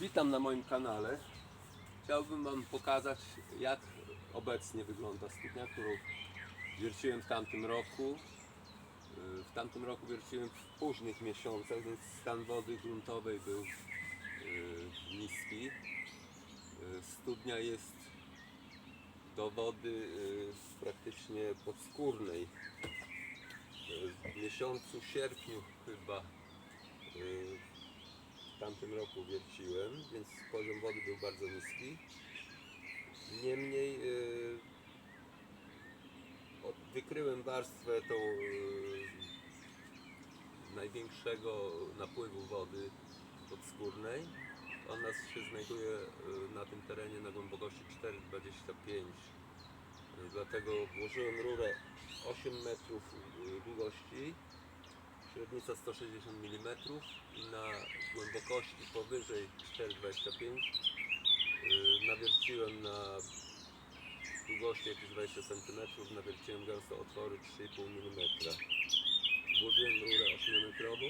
Witam na moim kanale. Chciałbym Wam pokazać, jak obecnie wygląda studnia, którą wierciłem w tamtym roku. Yy, W tamtym roku wierciłem w późnych miesiącach, więc stan wody gruntowej był yy, niski. Yy, Studnia jest do wody praktycznie podskórnej. W miesiącu sierpniu chyba w tamtym roku wierciłem, więc poziom wody był bardzo niski. Niemniej yy, wykryłem warstwę tą yy, największego napływu wody podskórnej. Ona się znajduje yy, na tym terenie na głębokości 4,25 Yy, Dlatego włożyłem rurę 8 metrów długości średnica 160 mm i na głębokości powyżej 4,25 yy, nawierciłem na długości jakieś 20 cm, nawierciłem gęsto otwory 3,5 mm. Włożyłem rurę 8 metrową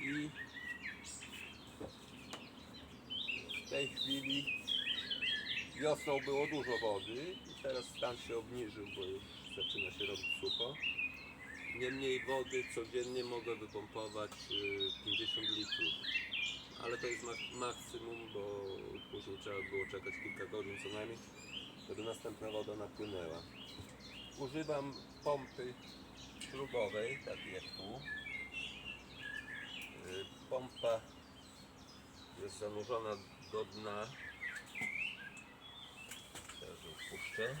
i w tej chwili wiosną było dużo wody i teraz stan się obniżył, bo już zaczyna się robić sucho. Niemniej wody codziennie mogę wypompować y, 50 litrów. Ale to jest mak- maksimum, bo później trzeba było czekać kilka godzin co najmniej, żeby następna woda napłynęła. Używam pompy śrubowej, takiej jak tu. Y, Pompa jest zanurzona do dna. Teraz ją wpuszczę.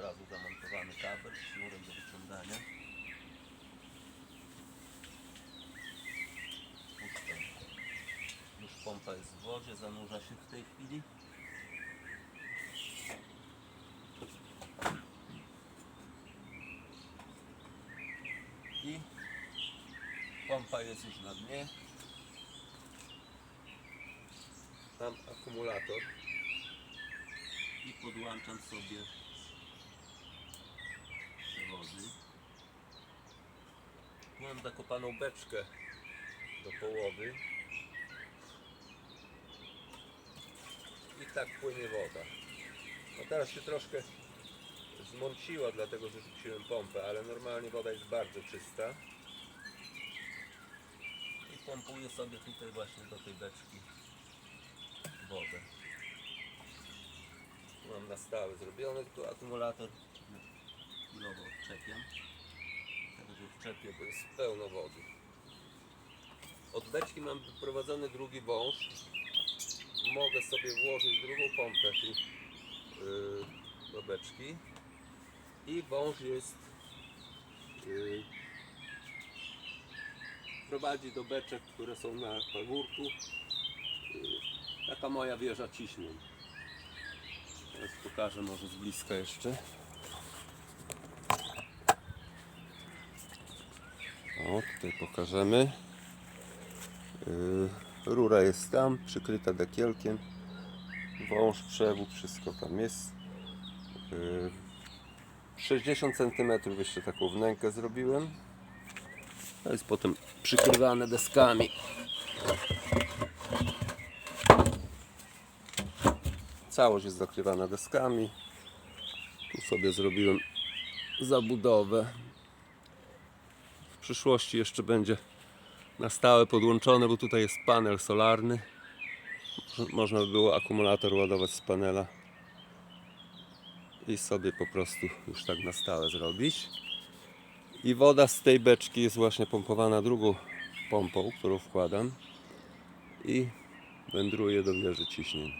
Razu zamontowany kabel, sznurek do wyciągania. Puszczam. Już pompa jest w wodzie, zanurza się w tej chwili. I pompa jest już na dnie. Mam akumulator i podłączam sobie Mam zakopaną beczkę do połowy. I tak płynie woda. No teraz się troszkę zmąciła, dlatego że rzuciłem pompę, ale normalnie woda jest bardzo czysta. I pompuję sobie tutaj właśnie do tej beczki wodę. Tu mam na stałe zrobione, tylko akumulator chwilowo odczepiam. Wczepię, bo jest pełno wody. Od beczki mam wyprowadzony drugi wąż. Mogę sobie włożyć drugą pompę tu yy, do beczki. I wąż jest yy, prowadzi do beczek, które są na pagórku. Yy, taka moja wieża ciśnień. Teraz pokażę może z bliska jeszcze. O, tutaj pokażemy. Yy, rura jest tam, przykryta dekielkiem. Wąż, przewód, wszystko tam jest. Yy, 60 cm jeszcze taką wnękę zrobiłem. To jest potem przykrywane deskami. Całość jest zakrywana deskami. Tu sobie zrobiłem zabudowę. Przyszłości jeszcze będzie na stałe podłączone, bo tutaj jest panel solarny. Mo- Można by było akumulator ładować z panela i sobie po prostu już tak na stałe zrobić. I woda z tej beczki jest właśnie pompowana drugą pompą, którą wkładam i wędruje do wieży ciśnień.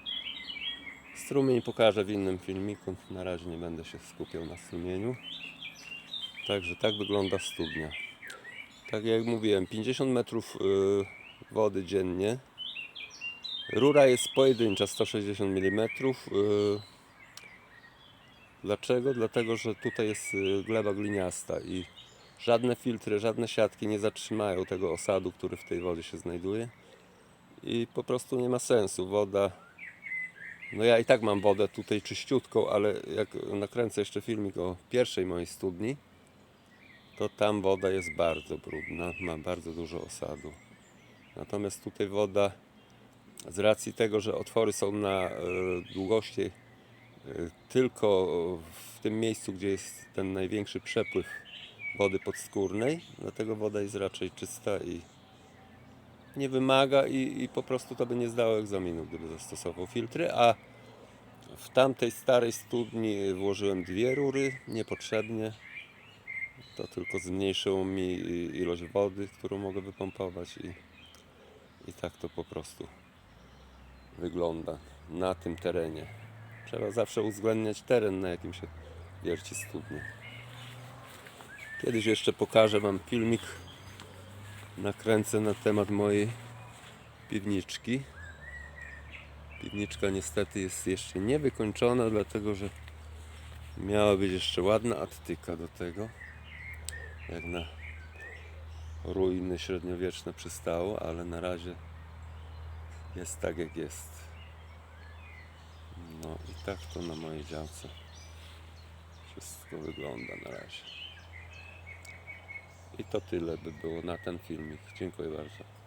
Strumień pokażę w innym filmiku. Na razie nie będę się skupiał na strumieniu. Także tak wygląda studnia. Tak jak mówiłem, 50 metrów y, wody dziennie. Rura jest pojedyncza, 160 mm. y, Dlaczego? Dlatego, że tutaj jest y, gleba gliniasta i żadne filtry, żadne siatki nie zatrzymają tego osadu, który w tej wodzie się znajduje. I po prostu nie ma sensu. Woda no ja i tak mam wodę tutaj czyściutką, ale jak nakręcę jeszcze filmik o pierwszej mojej studni, to tam woda jest bardzo brudna, ma bardzo dużo osadu. Natomiast tutaj woda, z racji tego, że otwory są na e, długości e, tylko w tym miejscu, gdzie jest ten największy przepływ wody podskórnej, dlatego woda jest raczej czysta i nie wymaga i, i po prostu to by nie zdało egzaminu, gdyby zastosował filtry, a w tamtej starej studni włożyłem dwie rury, niepotrzebnie. To tylko zmniejszyło mi ilość wody, którą mogę wypompować i, i tak to po prostu wygląda na tym terenie. Trzeba zawsze uwzględniać teren, na jakim się wierci studnia. Kiedyś jeszcze pokażę Wam filmik, nakręcę na temat mojej piwniczki. Piwniczka niestety jest jeszcze niewykończona, dlatego że miała być jeszcze ładna attyka do tego. Jak na ruiny średniowieczne przystało, ale na razie jest tak jak jest. No i tak to na mojej działce wszystko wygląda na razie. I to tyle by było na ten filmik. Dziękuję bardzo.